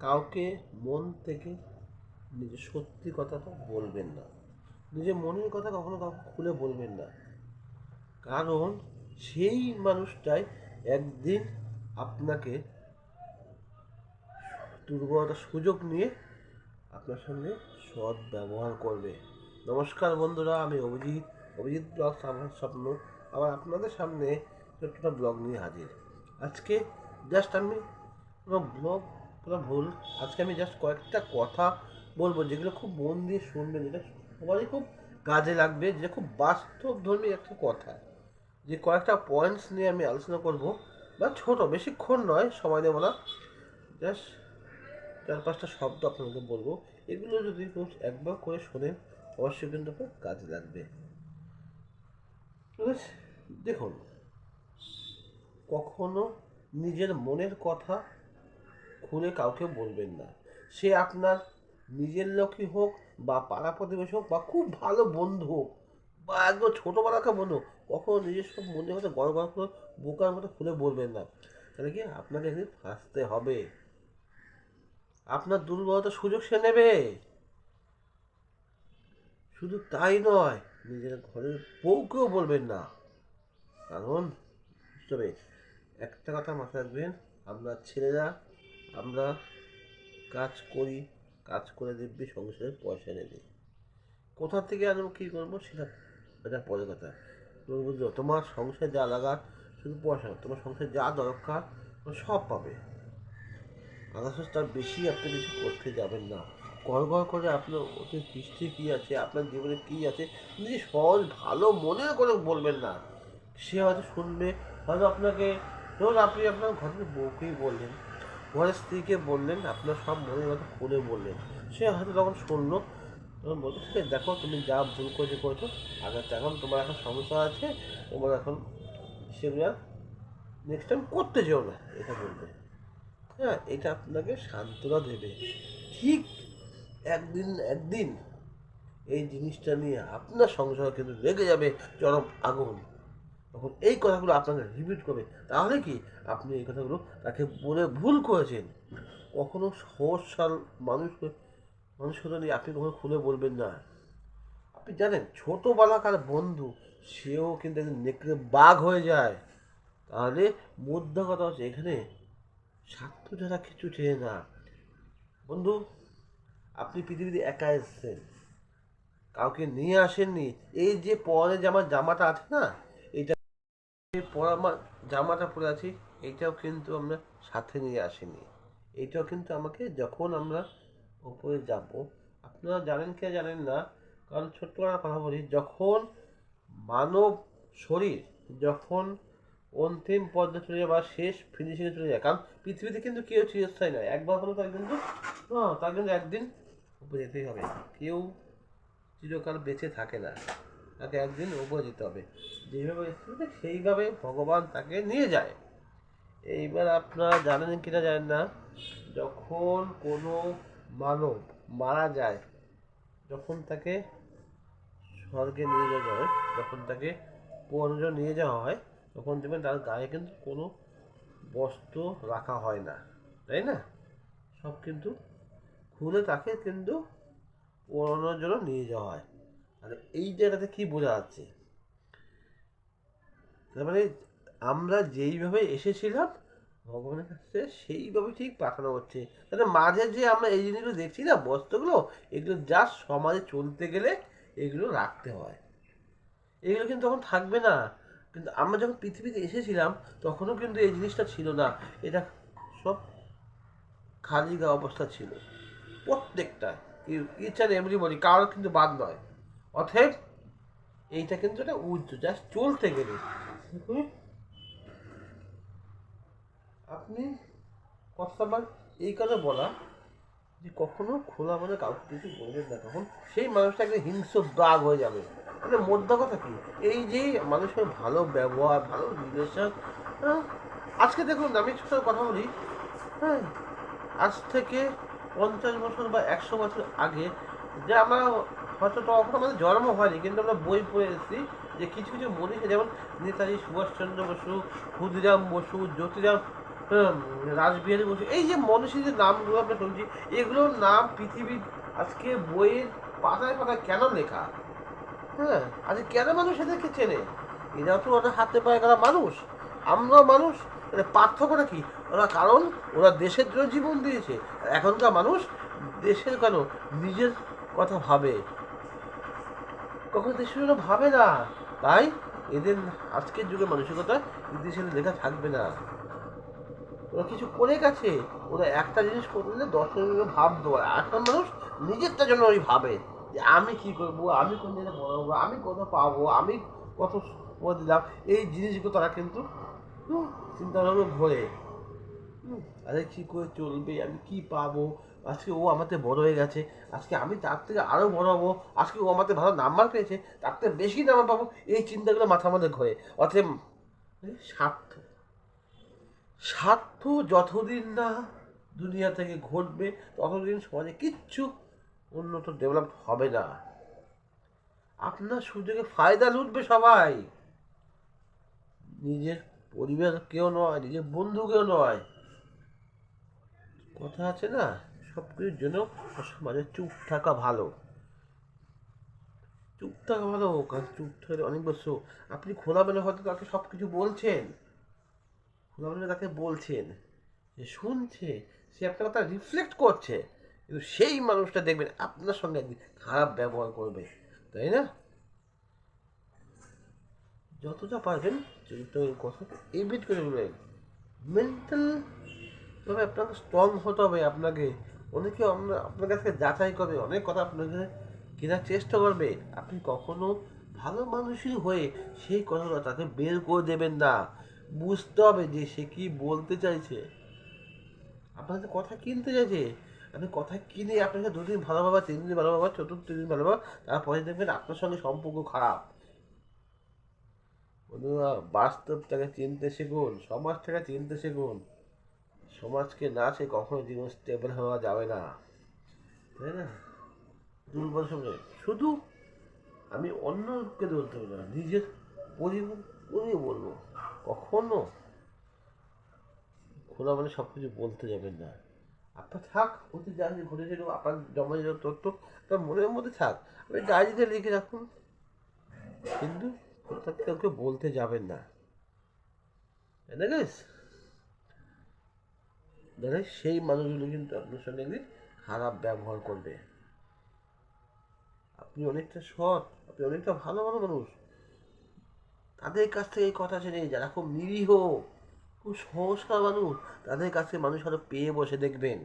কাউকে মন থেকে নিজের সত্যি কথাটা বলবেন না। নিজের মনের কথা কখনো কাউকে খুলে বলবেন না। কারণ সেই মানুষটাই একদিন আপনাকে দুর্বলতার সুযোগ নিয়ে আপনার সঙ্গে সৎ ব্যবহার করবে। নমস্কার বন্ধুরা, আমি অভিজিৎ। অভিজিৎ ব্লগ আমার স্বপ্ন। আবার আপনাদের সামনে ছোট্ট ব্লগ নিয়ে হাজির। আজকে জাস্ট আমি ব্লগ পুরো ভুল। আজকে আমি জাস্ট কয়েকটা কথা বলব যেগুলো খুব মন দিয়ে শুনবেন, যেটা সবারই খুব কাজে লাগবে, যেটা খুব বাস্তব ধর্মী একটা কথা। যে কয়েকটা পয়েন্টস নিয়ে আমি আলোচনা করব, বা ছোট, বেশিক্ষণ নয়, সময় নেব না। জাস্ট চার পাঁচটা শব্দ আপনাকে বলব। এগুলো যদি একবার করে শোনেন, অবশ্যই কিন্তু আপনার কাজে লাগবে? দেখুন, কখনো নিজের মনের কথা খুলে কাউকে বলবেন না। সে আপনার নিজের লোকই হোক বা পাড়া প্রতিবেশী হোক বা খুব ভালো বন্ধু হোক বা একদম ছোটোবেলাকার বন্ধু কখনো নিজের সব মনের কথা গড় গড় করে বোকার মতো খুলে বলবেন না। তাহলে কি আপনাকে একদিন ফাঁসতে হবে? আপনার দুর্বলতার সুযোগ সে নেবে। শুধু তাই নয়, নিজের ঘরের বউকেও বলবেন না। কারণ তবে একটা কথা মাথায় রাখবেন, আপনার ছেলেরা আমরা কাজ করি, কাজ করে দেখবি সংসারে পয়সা নেবে কোথা থেকে আনব, কী করব, সেটা এটা পরের কথা। তুমি বুঝলো তোমার সংসারে যা লাগার, শুধু পয়সা তোমার সংসারে যা দরকার সব পাবে। আদার্স তার বেশি আপনি কিছু করতে যাবেন না। গড় গড় করে আপনার ওতে দৃষ্টি কী আছে, আপনার জীবনে কী আছে নিজে সহজ, ভালো মনে করে বলবেন না, সে হয়তো শুনবে, হয়তো আপনাকে, ধরুন আপনি আপনার ঘরের বউকেই বললেন ঘরের স্ত্রীকে বললেন, আপনার সব মনের কথা খুলে বললেন। সে হয়তো তখন শুনলো। তখন বলতো ঠিক আছে, দেখো, তুমি যা ভুল করেছ করেছ। আগে এখন তোমার এখন সমস্যা আছে, তোমার এখন সেগুলো নেক্সট টাইম করতে যেও না। এটা বলবে হ্যাঁ এটা আপনাকে সান্ত্বনা দেবে। ঠিক একদিন একদিন এই জিনিসটা নিয়ে আপনার সংসার কিন্তু লেগে যাবে চরম আগুন। তখন এই কথাগুলো আপনাকে রিপিট করবে। তাহলে কি? আপনি এই কথাগুলো তাকে বলে ভুল করেছেন। কখনো সহজ সাল মানুষকে মানুষের কথা নিয়ে আপনি কখনো খুলে বলবেন না। আপনি জানেন, ছোটোবেলাকার বন্ধু, সেও কিন্তু একদিন নেকড়ে বাঘ হয়ে যায়। তাহলে মুদ্রা কথা হচ্ছে এখানে, স্বার্থ ছাড়া কিছু চেয়ে না। বন্ধু, আপনি পৃথিবীতে একা এসেছেন। কাউকে নিয়ে আসেননি। এই যে পরে যে আমার জামাটা আছে না পরা জামাটা পরে আছি এইটাও কিন্তু আমরা সাথে নিয়ে আসিনি। এইটাও কিন্তু আমাকে যখন আমরা উপরে যাব, আপনারা জানেন কি জানেন না, কারণ ছোট্ট একটা কথা বলি, যখন মানব শরীর, যখন অন্তিম পর্যায়ে চলে যায় বা শেষ ফিনিশিংয়ে চলে যায়, কারণ পৃথিবীতে কিন্তু কেউ চিরস্থায়ী নয়, একবার হলো তার কিন্তু হ্যাঁ তার কিন্তু একদিন উপরে যেতেই হবে। কেউ চিরকাল বেঁচে থাকে না। তাকে একদিন উপরে যেতে হবে। যেভাবে সেইভাবে ভগবান তাকে নিয়ে যায়। এইবার আপনারা জানেন কিনা জানেন না, যখন কোনো মানব মারা যায়, যখন তাকে স্বর্গে নিয়ে যাওয়া হয়, যখন তাকে পর্য নিয়ে যাওয়া হয়, তখন দেখবেন তার গায়ে কিন্তু কোনো বস্ত্র রাখা হয় না, তাই না? সব কিন্তু খুলে তাকে কিন্তু পড়ানোর জন্য নিয়ে যাওয়া হয়। আর এই জায়গাতে কি বোঝা যাচ্ছে? তার মানে আমরা যেইভাবে এসেছিলাম, ভগবানের কাছে সেইভাবে ঠিক পাঠানো হচ্ছে। তাহলে মাঝে যে আমরা এই জিনিসগুলো দেখছি না, বস্তুগুলো, এগুলো যা সমাজে চলতে গেলে এগুলো রাখতে হয়। এগুলো কিন্তু তখন থাকবে না। কিন্তু আমরা যখন পৃথিবীতে এসেছিলাম, তখনও কিন্তু এই জিনিসটা ছিল না। এটা সব খালি গা অবস্থা ছিল। প্রত্যেকটা ইচ এমনি এভরিবডি কারোর কিন্তু বাদ নয়। অতএব এইটা কিন্তু একটা উজ্জ্ব জাস্ট চলতে গেলে। আপনি কথাবার এই কথা বলা যে কখনো খোলা মানে কাউকে কিছু বলবেন না, তখন সেই মানুষটা একটা হিংস্র বাঘ হয়ে যাবে। মানে মোদ্দা কথা কি? এই যে মানুষের ভালো ব্যবহার, ভালো রিলেশন আজকে দেখুন, আমি ছোট কথা বলি হ্যাঁ? আজ থেকে পঞ্চাশ বছর বা একশো বছর আগে যে আমরা হয়তো তখন আমাদের জন্ম হয়নি, কিন্তু আমরা বই পড়ে এসেছি যে কিছু কিছু মনীষী, যেমন নেতাজি সুভাষচন্দ্র বসু, ক্ষুদিরাম বসু, জ্যোতিরাম রাসবিহারী বসু, এই যে মনীষী যে নামগুলো আমরা শুনছি, এগুলোর নাম পৃথিবীর আজকে বইয়ের পাতায় পাতায় কেন লেখা? হ্যাঁ আজকে কেন মানুষ এদেরকে চেনে? এরা তো ওরা হাতে পায়ে গেলা মানুষ। আমরাও মানুষ মানে পার্থক্যটা কি? ওরা কারণ, ওরা দেশের জন্য জীবন দিয়েছে। এখনকার মানুষ দেশের কেন নিজের কথা ভাবে? কখনো দেশের জন্য ভাবে না। তাই এদের আজকের যুগে মানসিকতা দেশের লেখা থাকবে না। ওরা কিছু করে গেছে। ওরা একটা জিনিস করলে দশ জনের ভাবতো আর একটা মানুষ নিজেরটা জন্য ওই ভাবে যে আমি কি করব, আমি কোন জায়গায় বড় হব আমি কত পাবো, আমি কত দিলাম, এই জিনিসগুলো তারা কিন্তু চিন্তা ভাবনা ঘোরে আরে কী করে চলবে, আমি কি পাবো? আজকে ও আমাদের বড় হয়ে গেছে, আজকে আমি তার থেকে আরও বড় হব, আজকে ও আমাদের ভালো নাম্বার পেয়েছে, তার থেকে বেশি নাম্বার পাবো, এই চিন্তাগুলো মাথার মধ্যে ঘোরে। অতএব স্বার্থ স্বার্থ যতদিন না দুনিয়া থেকে ঘটবে, ততদিন সমাজে কিচ্ছু উন্নত ডেভেলপ হবে না। আপনার সুযোগে ফায়দা লুটবে সবাই। নিজের পরিবার কেউ নয়, নিজের বন্ধু কেউ নয়। কথা আছে না? সব কিছুর জন্য সমাজে চুপ থাকা ভালো। চুপ থাকা ভালো, কারণ চুপ থাকলে অনেক বছর আপনি খোলামেলা হয়তো তাকে সব কিছু বলছেন। খোলামেলা তাকে বলছেন, যে শুনছে, সে একটা কথা রিফ্লেক্ট করছে। কিন্তু সেই মানুষটা দেখবেন আপনার সঙ্গে একদিন খারাপ ব্যবহার করবে, তাই না? যতটা পারবেন কথাকে এভিট করে বলবেন। মেন্টাল তবে আপনাকে স্ট্রং হতে হবে, আপনাকে অনেকে আপনার কাছে যাচাই করবে অনেক কথা আপনাকে কেনার চেষ্টা করবে? আপনি কখনো ভালো মানুষই হয়ে সেই কথাটা তাকে বের করে দেবেন না। বুঝতে হবে যে সে কি বলতে চাইছে। আপনাদের কথা কিনতে চাইছে। আপনি কথা কিনে আপনাকে দুদিন ভালো পাবা তিন দিন ভালো পাবা চতুর্থ দিন ভালো পাবা তারপরে দেখবেন আপনার সঙ্গে সম্পর্ক খারাপ। বন্ধুরা, বাস্তবটাকে চিনতে শিখুন, সমাজটাকে চিনতে শিখুন। সমাজকে না সে কখনো জীবন স্টেবল হওয়া যাবে না। তাই না? দুর্বল সময় শুধু আমি অন্যকে বলতে পারব না, নিজের পরিবার বলব। কখনো খোলা মানে সব কিছু বলতে যাবেন না। আপনার থাক অতি যা ঘটেছিল আপনার জমা যে তথ্য তার মনের মধ্যে থাক। আপনি ডায়েরিতে লিখে রাখুন। কিন্তু কাউকে বলতে যাবেন না। তাই না দেখেন সেই মানুষগুলো কিন্তু আপনার সঙ্গে একদিন খারাপ ব্যবহার করবে। আপনি অনেকটা সৎ, আপনি অনেকটা ভালো ভালো মানুষ। তাদের কাছ থেকে এই কথা শুনে যারা খুব নিরীহ, খুব সংস্কার মানুষ, তাদের কাছে মানুষ আরও পেয়ে বসে দেখবেন।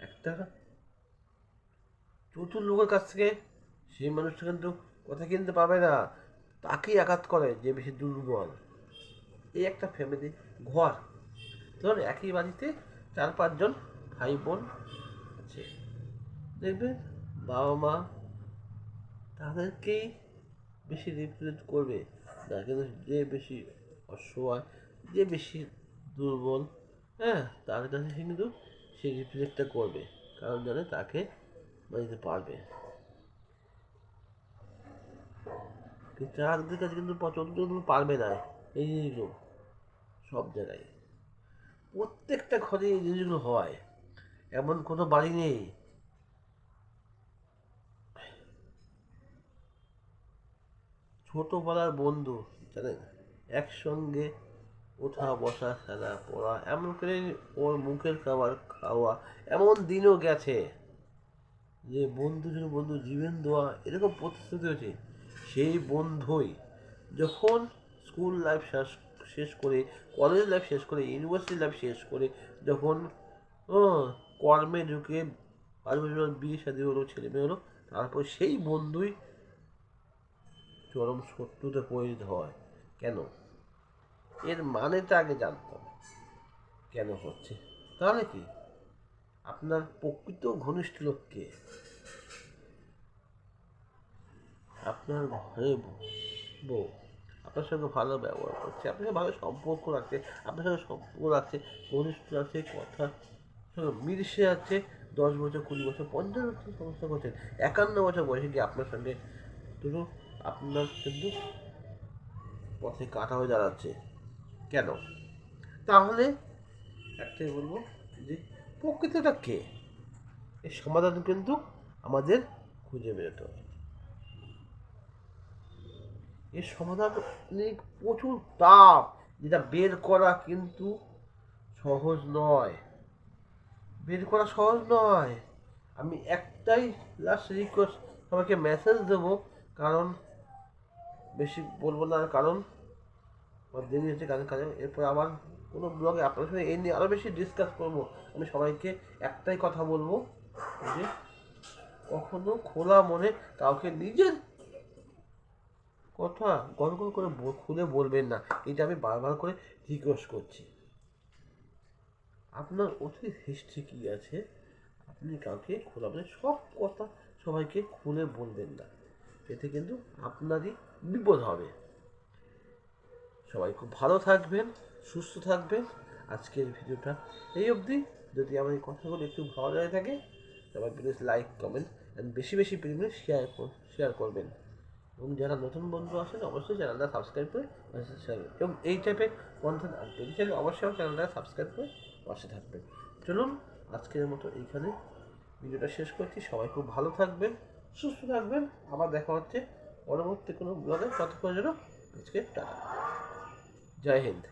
একটা চতুর লোকের কাছ থেকে সেই মানুষটা কিন্তু কথা কিনতে পাবে না, তাকেই আঘাত করে যে বেশি দুর্বল। এই একটা ফ্যামিলি ঘর। ধরুন একই বাড়িতে চার পাঁচজন ভাই বোন আছে। দেখবেন বাবা মা তাদেরকেই বেশি রিপ্রেজেন্ট করবে। না কিন্তু যে বেশি অসহায়, যে বেশি দুর্বল হ্যাঁ তার কাছে সে কিন্তু সেই রিপ্রেজেন্টটা করবে। কারণ জানে তাকে মানিতে পারবে। তাদের কাছে কিন্তু কিন্তু পারবে না। এই জিনিসগুলো সব জায়গায়। প্রত্যেকটা ঘরে এই জিনিসগুলো হয়। এমন কোনো বাড়ি নেই। ছোটোবেলার বন্ধু, জানেন? একসঙ্গে ওঠা, বসা, খেলা, পড়া, এমন করে ওর মুখের খাবার খাওয়া, এমন দিনও গেছে যে বন্ধু জন্য বন্ধু জীবন দেওয়া, এরকম প্রতিশ্রুতি হয়েছে সেই বন্ধুই যখন স্কুল লাইফ শেষ শেষ করে কলেজ লাইফ শেষ করে ইউনিভার্সিটি লাইফ শেষ করে যখন কর্মে ঢুকে পাঁচ বিয়ে শাদী হলো, ছেলে মেয়ে হলো, তারপর সেই বন্ধুই চরম শত্রুতে পরিণত হয়। কেন? এর মানেটা আগে জানতাম কেন হচ্ছে? তাহলে কি? আপনার প্রকৃত ঘনিষ্ঠ লোককে আপনার ঘরে বউ। আপনার সঙ্গে ভালো ব্যবহার করছে, আপনার সঙ্গে ভালো সম্পর্ক রাখছে, আপনার সঙ্গে সম্পর্ক রাখছে, ঘনিষ্ঠ আছে, কথা মিশে যাচ্ছে দশ বছর, কুড়ি বছর, পঞ্চাশ বছর সমস্যা করছেন একান্ন বছর বয়সে গিয়ে আপনার সঙ্গে দুটো আপনার কিন্তু পথে কাটা হয়ে দাঁড়াচ্ছে। কেন? তাহলে একটাই বলব যে প্রকৃতিটা কে? এই সমাধান কিন্তু আমাদের খুঁজে বেরোতে হবে। এর সমাধান প্রচুর তাপ, যেটা বের করা কিন্তু সহজ নয়। বের করা সহজ নয়। আমি একটাই লাস্ট রিকোয়েস্ট সবাইকে মেসেজ দেবো, কারণ বেশি বলব না, কারণ আমার দেরি হচ্ছে কাজে কাজে, এরপর আবার কোনো ব্লগে আপনার সঙ্গে এই নিয়ে আরও বেশি ডিসকাস করব। আমি সবাইকে একটাই কথা বলব যে, কখনো খোলা মনে কাউকে নিজের কথা গল্প করে ব- খুলে বলবেন না। এটা আমি বারবার করে রিকোয়েস্ট করছি। আপনার অতীত হিস্ট্রি কী আছে? আপনি কাউকে খোলা মানে সব কথা সবাইকে খুলে বলবেন না। এতে কিন্তু আপনারই বিপদ হবে। সবাই খুব ভালো থাকবেন, সুস্থ থাকবেন। আজকের ভিডিওটা এই অবধি। যদি আমার এই কথাগুলো একটু ভালো লাগে থাকে সবাই প্লিজ লাইক কমেন্ট অ্যান্ড বেশি বেশি পরিমাণে শেয়ার শেয়ার করবেন। এবং যারা নতুন বন্ধু আসেন অবশ্যই চ্যানেলটা সাবস্ক্রাইব করে এবং এই টাইপের কন্টেন্ট আনতে চাইলে অবশ্যই চ্যানেলটা সাবস্ক্রাইব করে পাশে থাকবেন। চলুন, আজকের মতো এইখানে ভিডিওটা শেষ করছি। সবাই খুব ভালো থাকবেন, সুস্থ থাকবেন। আবার দেখা হচ্ছে পরবর্তী কোনো ব্লগে ততক্ষণের জন্য আজকে টাটা। জয় হিন্দ।